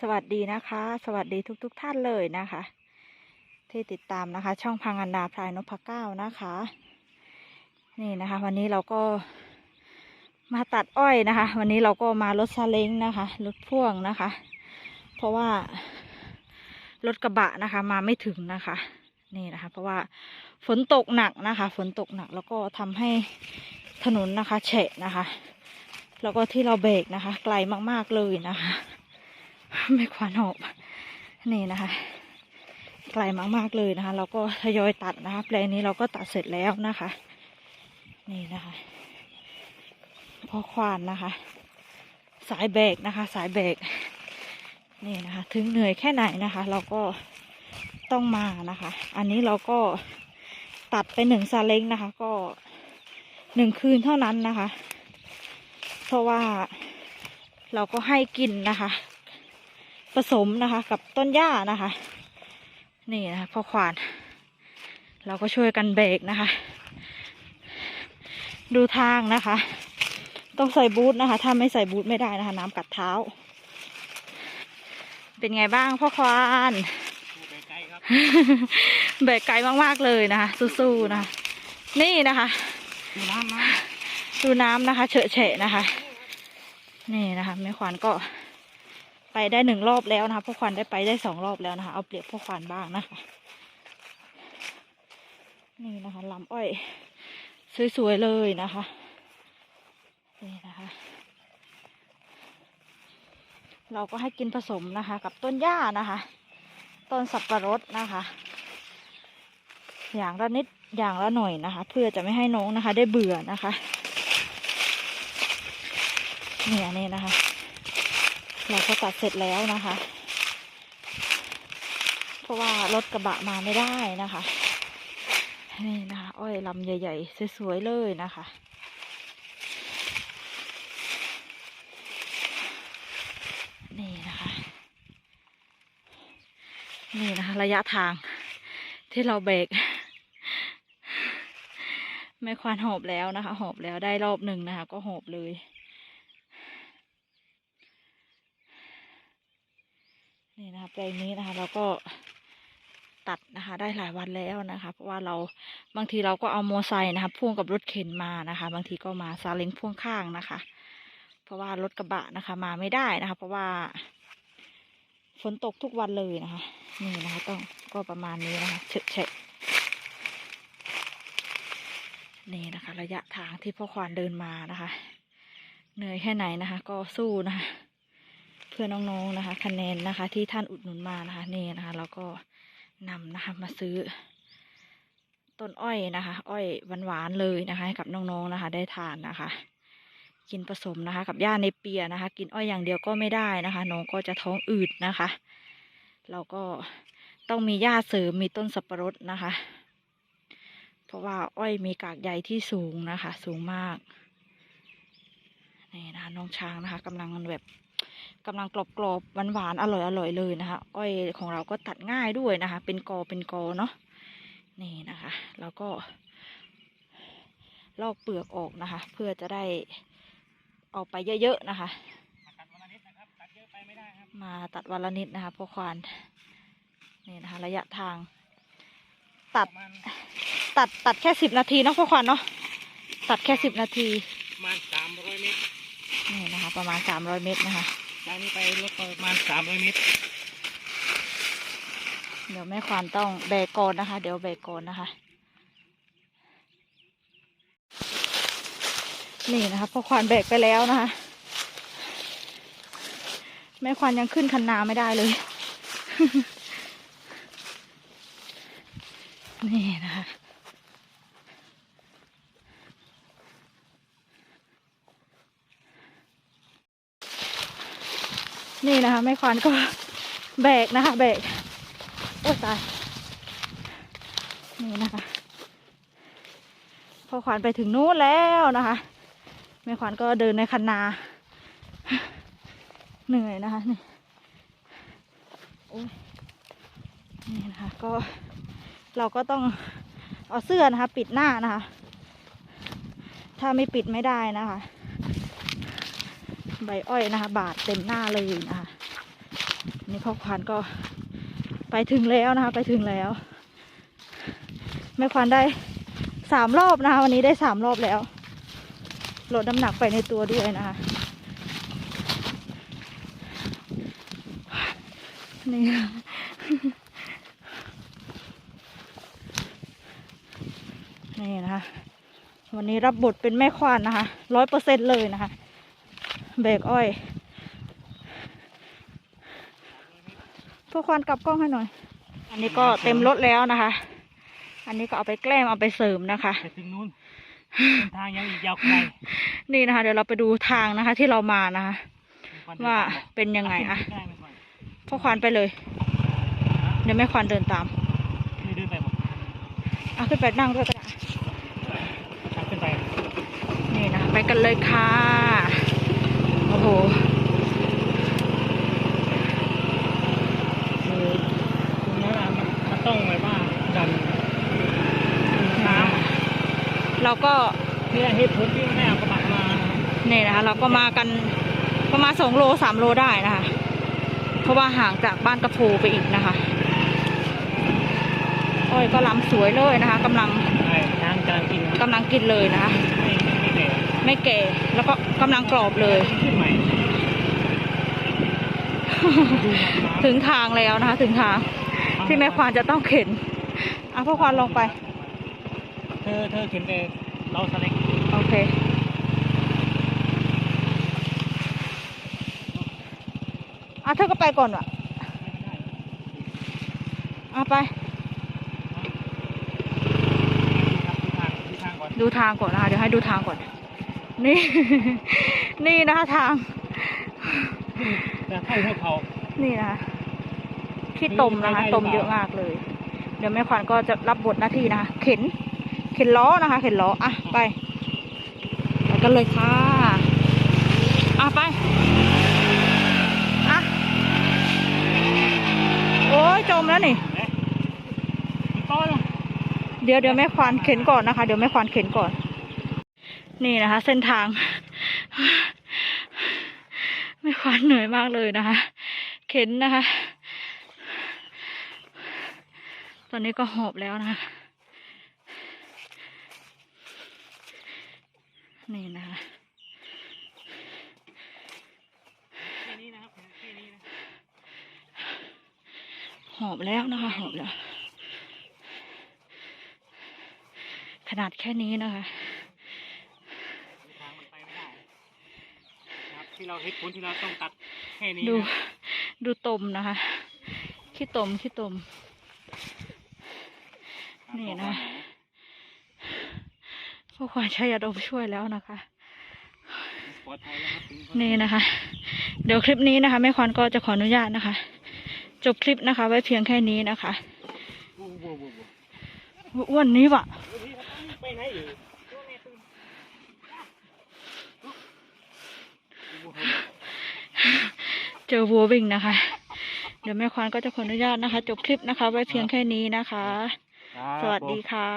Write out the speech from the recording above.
สวัสดีนะคะ สวัสดีทุกๆทท่านเลยนะคะ ที่ติดตามนะคะ ช่องพังอันดาพรายนพเก้านะคะ นี่นะคะ วันนี้เราก็มาตัดอ้อยนะคะ วันนี้เราก็มารถซาเล้งนะคะรถพ่วงนะคะ เพราะว่ารถกระบะนะคะ มาไม่ถึงนะคะ นี่นะคะ เพราะว่าฝนตกหนักนะคะ ฝนตกหนักแล้วก็ทำให้ถนนนะคะแฉะนะคะ แล้วก็ที่เราเบรกนะคะ ไกลมากๆเลยนะคะ ไม่ควานหอบนี่นะคะไกลมากๆเลยนะคะ เราก็ทยอยตัดนะคะแปลงนี้เราก็ตัดเสร็จแล้วนะคะ นี่นะคะพอควานนะคะ สายเบรกนะคะ สายเบรกนี่นะคะ ถึงเหนื่อยแค่ไหนนะคะ เราก็ต้องมานะคะ อันนี้เราก็ตัดไปหนึ่งซาเล้งนะคะ ก็หนึ่งคืนเท่านั้นนะคะ เพราะว่าเราก็ให้กินนะคะ ผสมนะคะ กับต้นหญ้านะคะ นี่นะคะพ่อควาน เราก็ช่วยกันเบรกนะคะ ดูทางนะคะ ต้องใส่บูทนะคะ ถ้าไม่ใส่บูทไม่ได้นะคะ น้ำกัดเท้า เป็นไงบ้างพ่อควานไปไกลครับเบรกไกลมากๆเลยนะคะ สู้ๆนะคะนี่นะคะดูน้ำนะดูน้ำนะคะ เฉอะเฉะนะคะ นี่นะคะแม่ขวัญก็ ไปได้หนึ่งรอบแล้วนะคะพ่อขวัญได้ไปได้สองรอบแล้วนะคะ เอาเปรียบพ่อขวัญบ้างนะคะ นี่นะคะลำอ้อย สวย ๆ เลยนะคะ นี่นะคะ เราก็ให้กินผสมนะคะ กับต้นหญ้านะคะ ต้นสับปะรดนะคะ อย่างละนิดอย่างละหน่อยนะคะ เพื่อจะไม่ให้น้องนะคะ ได้เบื่อนะคะเนี่ยนี่นะคะ เราก็ตัดเสร็จแล้วนะคะ เพราะว่ารถกระบะมาไม่ได้นะคะ นี่นะคะอ้อยลำใหญ่ ๆ สวย ๆ เลยนะคะนี่นะคะ นี่นะคะ ระยะทางที่เราเบรกไม่ควานหอบแล้วนะคะ หอบแล้วได้รอบหนึ่งนะคะ ก็หอบเลย นี่นะคะแปลงนี้นะคะ เราก็ตัดนะคะ ได้หลายวันแล้วนะคะ เพราะว่าเราบางทีเราก็เอาโมไซค์นะคะ พ่วงกับรถเข็นมานะคะ บางทีก็มาซาเล้งพ่วงข้างนะคะ เพราะว่ารถกระบะนะคะ มาไม่ได้นะคะ เพราะว่าฝนตกทุกวันเลยนะคะ นี่นะคะ ต้องก็ประมาณนี้นะคะเฉะเฉะนี่นะคะ ระยะทางที่พ่อควานเดินมานะคะ เหนื่อยแค่ไหนนะคะ ก็สู้นะคะ เพื่อน้องๆนะคะ คะแนนนะคะ ที่ท่านอุดหนุนมานะคะนี่นะคะเราก็นำนะคะมาซื้อ ต้นอ้อยนะคะ อ้อยหวานๆเลยนะคะให้กับน้องๆนะคะ ได้ทานนะคะ กินผสมนะคะ กับหญ้าในเปียนะคะ กินอ้อยอย่างเดียวก็ไม่ได้นะคะ น้องก็จะท้องอืดนะคะ เราก็ต้องมีหญ้าเสริมมีต้นสับปะรดนะคะ เพราะว่าอ้อยมีกากใยที่สูงนะคะ สูงมากนี่นะคะน้องช้างนะคะกำลังแบบ กำลังกรอบกรอบหวานหวานๆอร่อยอร่อยเลยนะคะอ้อยของเราก็ตัดง่ายด้วยนะคะ เป็นกอเป็นกอเนาะนี่นะคะ แล้วก็ ลอกเปลือกออกนะคะ เพื่อจะได้เอาไปเยอะๆนะคะ มาตัดวันละนิดนะครับตัดเยอะไปไม่ได้ครับมาตัดวันละนิดนะคะพ่อควานนี่นะคะ ระยะทาง ตัดประมาณตัดตัดแค่สิบนาทีเนาะพ่อควานเนาะตัดแค่สิบนาทีประมาณสามร้อยเมตรนี่นะคะ ประมาณสามร้อยเมตรนะคะ จากนี้ไปรถประมาณสามร้อยเมตร เดี๋ยวแม่ควานต้องแบกก่อนนะคะ เดี๋ยวแบกก่อนนะคะ นี่นะคะพอควานแบกไปแล้วนะคะ แม่ควานยังขึ้นคันนาไม่ได้เลย นี่นะคะ นี่นะคะแม่ควานก็แบกนะคะ แบกโอ้ยตายนี่นะคะพอขวัญไปถึงนู้นแล้วนะคะแม่ขวัญก็เดินในคันนาเหนื่อยนะคะนี่โอ้ยนี่นะคะก็เราก็ต้องเอาเสื้อนะคะ ปิดหน้านะคะ ถ้าไม่ปิดไม่ได้นะคะ ใบอ้อยนะคะ บาดเต็มหน้าเลยนะคะนี่พ่อควานก็ไปถึงแล้วนะคะ ไปถึงแล้วแม่ควานได้สามรอบนะคะ วันนี้ได้สามรอบแล้วลดน้ำหนักไปในตัวด้วยนะคะนี่นี่นะคะ วันนี้รับบทเป็นแม่ควานนะคะร้อยเปอร์เซ็นเลยนะคะ เบรกอ้อยพวกควานกลับกล้องให้หน่อย อันนี้ก็เต็มรถแล้วนะคะ อันนี้ก็เอาไปแกล้มเอาไปเสริมนะคะไปถึงนู้นเส้นทางยังอีกยาวไกลนี่นะคะ เดี๋ยวเราไปดูทางนะคะ ที่เรามานะคะ ว่าเป็นยังไงอะได้ไหมก่อนพ่อควานไปเลย เดี๋ยวแม่ควานเดินตามนี่เดินไปหมดเอาขึ้นไปนั่งด้วยก็ได้ทางขึ้นไปนี่นะไปกันเลยค่ะโอ้โหคือตรงนั้นอะมันมันต้องแบบว่าดันน้เราก็ำเนี่ยเหตุผลที่ไม่เอากระบะมานี่นะคะ เราก็มากันประมาณสองโลสามโลได้นะคะ เพราะว่าห่างจากบ้านกระโพไปอีกนะคะอ้อยก็ลำสวยเลยนะคะกำลังใช่ช้างกำลังกินกำลังกินเลยนะคะ ไม่ไม่ไม่แก่ไม่แก่ แล้วก็กำลังกรอบเลยขึ้นใหม่ดูน้ำถึงทางแล้วนะคะ ถึงทาง ที่แม่ควานจะต้องเข็นอะพ่อควานลงไป เธอ เธอเข็นแต่เราสเล็กโอเคอะเธอก็ไปก่อนวะอะไป ดูทางดูทางก่อนดูทางก่อนนะคะเดี๋ยวให้ดูทางก่อน นี่ นี่นะคะทางจะเข้าเท่าเขานี่นะคะขี้ตมนะคะตมเยอะมากเลย เดี๋ยวแม่ขวัญก็จะรับบทหน้าที่นะคะเข็น เข็นล้อนะคะ เข็นล้ออะไปไปกันเลยค่ะอะไปอะโอ้ยจมแล้วนี่เอ๊ะอีกก้อนหนึ่งเดี๋ยวเดี๋ยวแม่ควานเข็นก่อนนะคะ เดี๋ยวแม่ควานเข็นก่อน นี่นะคะ เส้นทางแม่ควานเหนื่อยมากเลยนะคะ เข็นนะคะ ตอนนี้ก็หอบแล้วนะคะนี่นะคะหอบแล้วนะคะ หอบแล้ว ขนาดแค่นี้นะคะ ทางมันไปไม่ได้นะครับ ที่เราเหตุผลที่เราต้องตัดแค่นี้ดู นะดูตมนะคะขี้ตมขี้ตม นี่นะพวกควานใช้ยาดมช่วยแล้วนะคะ ปลอดภัยแล้วครับถึงนี่นะคะ เดี๋ยวคลิปนี้นะคะแม่ควานก็จะขออนุญาตนะคะ จบคลิปนะคะ ไว้เพียงแค่นี้นะคะโอ้โหโอ้โหอ้วนนี้วะ ไปไหนอยู่ เจอวัววิ่งนะคะ เดี๋ยวแม่ควานก็จะขออนุญาตนะคะ จบคลิปนะคะ ไว้เพียงแค่นี้นะคะ สวัสดีค่ะ